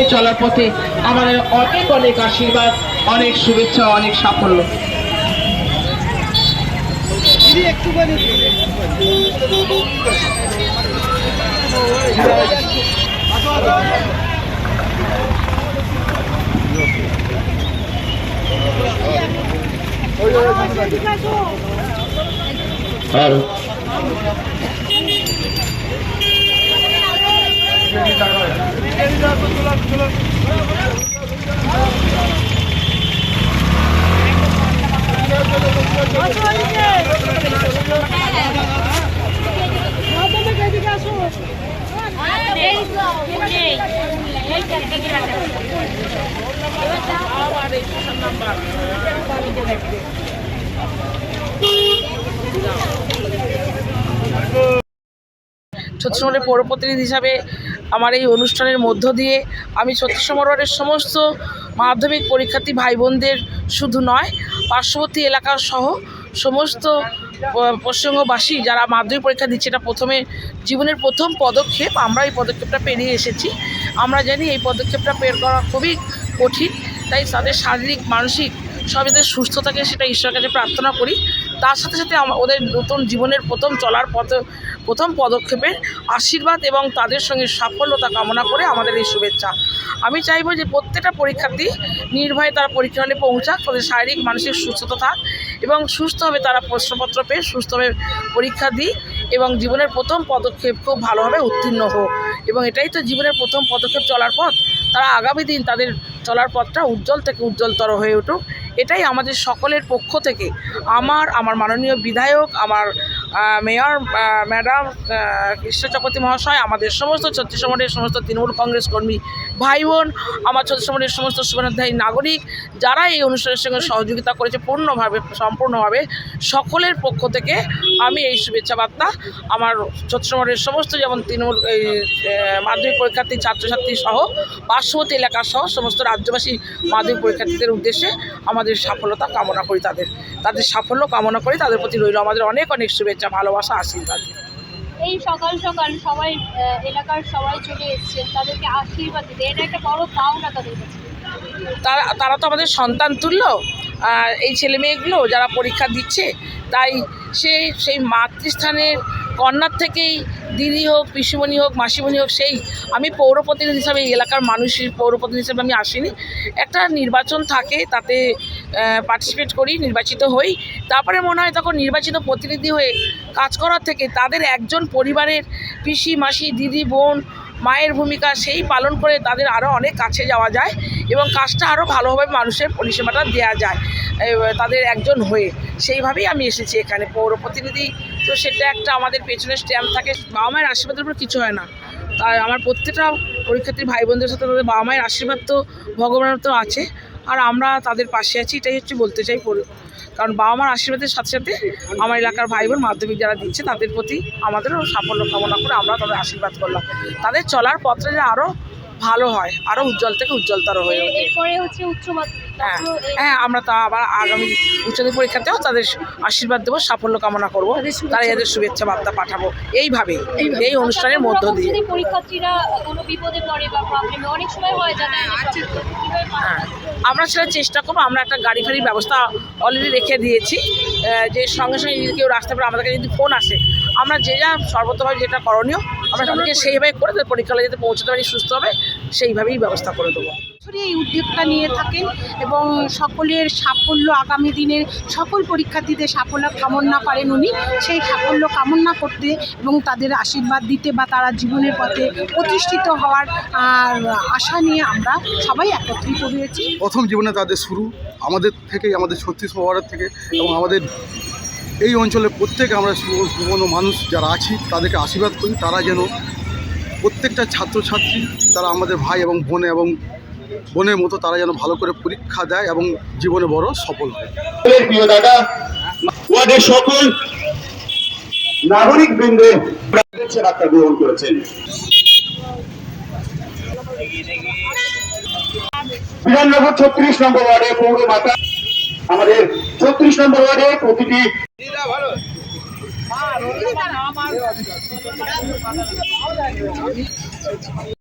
পদক্ষেপে চলার পথে আমাদের অনেক অনেক আশীর্বাদ অনেক শুভেচ্ছা অনেক সাফল্য। আর ছত্তিশগড়ের পৌর প্রতিনিধি হিসাবে আমার এই অনুষ্ঠানের মধ্য দিয়ে আমি ছত্তিশগড় ওয়ার্ডের সমস্ত মাধ্যমিক পরীক্ষার্থী ভাই বোনদের শুধু নয়, পার্শ্ববর্তী এলাকার সহ সমস্ত পশ্চিমবঙ্গবাসী যারা মাধ্যমিক পরীক্ষা দিচ্ছে, এটা প্রথমে জীবনের প্রথম পদক্ষেপ, আমরা এই পদক্ষেপটা পেরিয়ে এসেছি। আমরা জানি এই পদক্ষেপটা বের করা খুবই কঠিন, তাই তাদের শারীরিক, মানসিক সব যাতে সুস্থ থাকে সেটা ঈশ্বরের কাছে প্রার্থনা করি। তার সাথে সাথে ওদের নতুন জীবনের প্রথম চলার পথে প্রথম পদক্ষেপের আশীর্বাদ এবং তাদের সঙ্গে সাফল্যতা কামনা করে আমাদের এই শুভেচ্ছা। আমি চাইব যে প্রত্যেকটা পরীক্ষার্থী নির্ভয়ে তারা পরীক্ষা হলে পৌঁছাক, তাদের শারীরিক, মানসিক সুস্থতা থাক এবং সুস্থভাবে তারা প্রশ্নপত্র পেয়ে সুস্থভাবে পরীক্ষা দিই এবং জীবনের প্রথম পদক্ষেপ খুব ভালোভাবে উত্তীর্ণ হোক। এবং এটাই তো জীবনের প্রথম পদক্ষেপ চলার পথ। তারা আগামী দিন তাদের চলার পথটা উজ্জ্বল থেকে উজ্জ্বলতর হয়ে উঠুক। এটাই আমাদের সকলের পক্ষ থেকে। আমার আমার মাননীয় বিধায়ক, আমার মেয়র ম্যাডাম কৃষ্ণ চক্রবর্তী মহাশয়, আমাদের সমস্ত ছত্তিশগড়ের সমস্ত তৃণমূল কংগ্রেস কর্মী ভাই বোন, আমার ছত্তিশগড়ের সমস্ত শুভনাধ্যায়ী নাগরিক, যারা এই অনুষ্ঠানের সঙ্গে সহযোগিতা করেছে পূর্ণভাবে, সম্পূর্ণভাবে, সকলের পক্ষ থেকে আমি এই শুভেচ্ছা বার্তা, আমার ছত্তিশগড়ের সমস্ত যেমন তৃণমূল, এই মাধ্যমিক পরীক্ষার্থী, ছাত্রছাত্রী সহ, পার্শ্ববর্তী এলাকা সহ, সমস্ত রাজ্যবাসী মাধ্যমিক পরীক্ষার্থীদের উদ্দেশ্যে আমাদের সাফল্যতা কামনা করি তাদের। তাদের সাফল্য কামনা করি, তাদের প্রতি রইল আমাদের অনেক অনেক শুভেচ্ছা। ভালোবাসা আশীর্বাদ এই সকাল সকাল সবাই এলাকার সবাই চলে এসেছেন তাদেরকে আশীর্বাদ দিতে। এটা একটা বড় পাওনা তাদের কাছে। তারা তারা তো আমাদের সন্তান তুল্য আর এই ছেলে মেয়েগুলো যারা পরীক্ষা দিচ্ছে তাই সেই সেই মাতৃস্থানের কন্যার থেকেই দিদি হোক, পিসিমণি হোক, মাসিমণি হোক, সেই আমি পৌর প্রতিনিধি হিসাবে এই এলাকার মানুষ পৌর প্রতিনিধি হিসাবে আমি আসিনি। একটা নির্বাচন থাকে, তাতে পার্টিসিপেট করি, নির্বাচিত হই। তারপরে মনে হয় তখন নির্বাচিত প্রতিনিধি হয়ে কাজ করার থেকে তাদের একজন পরিবারের পিসি, মাসি, দিদি, বোন মায়ের ভূমিকা সেই পালন করে তাদের আরও অনেক কাছে যাওয়া যায় এবং কাজটা আরও ভালোভাবে মানুষের পরিষেবাটা দেওয়া যায় তাদের একজন হয়ে। সেইভাবেই আমি এসেছি এখানে পৌর প্রতিনিধি। তো সেটা একটা আমাদের পেছনে স্ট্যাম্প থাকে, বাবা মায়ের আশীর্বাদের উপর কিছু হয় না। তাই আমার প্রত্যেকটা পরীক্ষার্থী ভাই বোনদের সাথে তাদের বাবা মায়ের আশীর্বাদ তো ভগবানের তো আছে। আর আমরা তাদের পাশে আছি, এটাই হচ্ছে বলতে চাই কারণ বাবা মার আশীর্বাদের সাথে সাথে আমার এলাকার ভাই বোন মাধ্যমিক যারা দিচ্ছে তাদের প্রতি আমাদেরও সাফল্য কামনা করে আমরা তাদের আশীর্বাদ করলাম। তাদের চলার পথটা যে আরও ভালো হয় আরও উজ্জ্বল থেকে উজ্জ্বলতর হয়ে এরপরে হচ্ছে উচ্চ মাধ্যমিক হ্যাঁ হ্যাঁ আমরা তা আবার আগামী উচ্চতর পরীক্ষাতেও তাদের আশীর্বাদ দেবো সাফল্য কামনা করব তারা এদের শুভেচ্ছা বার্তা পাঠাবো। এইভাবে এই অনুষ্ঠানের মধ্য দিয়ে। পরীক্ষার্থীরা কোনো বিপদে অনেক সময় হয় পার হ্যাঁ আমরা সেটা চেষ্টা করব আমরা একটা গাড়ি ফাড়ির ব্যবস্থা অলরেডি রেখে দিয়েছি। যে সঙ্গে সঙ্গে যদি কেউ রাস্তা পরে আমাদের কাছে যদি ফোন আসে আমরা যে যা সর্বতভাবে যেটা করণীয় আমরা তাদেরকে সেইভাবে করে তাদের পরীক্ষালয়ে যাতে পৌঁছতে পারি সুস্থ হবে সেইভাবেই ব্যবস্থা করে দেবো। বছরই এই উদ্যোগটা নিয়ে থাকেন এবং সকলের সাফল্য আগামী দিনের সকল পরীক্ষার্থীদের সাফল্য কামনা করেন উনি। সেই সাফল্য কামনা করতে এবং তাদের আশীর্বাদ দিতে বা তারা জীবনের পথে প্রতিষ্ঠিত হওয়ার আশা নিয়ে আমরা সবাই একত্রিত হয়েছি। প্রথম জীবনে তাদের শুরু আমাদের থেকেই, আমাদের ছত্তিশগড় ওয়ার্ডের থেকে এবং আমাদের এই অঞ্চলের প্রত্যেক আমরা সুবর্ণ মানুষ যারা আছি, তাদেরকে আশীর্বাদ করি। তারা যেন প্রত্যেকটা ছাত্রছাত্রী, তারা আমাদের ভাই এবং বোন এবং বোনের মতো তারা যেন ভালো করে পরীক্ষা দেয় এবং জীবনে বড় সফল হয়। প্রিয় সকল নাগরিক গ্রহণ করেছেন। ছত্রিশ ওয়ার্ডে পৌর আমাদের ছত্রিশ ওয়ার্ডে প্রতিটি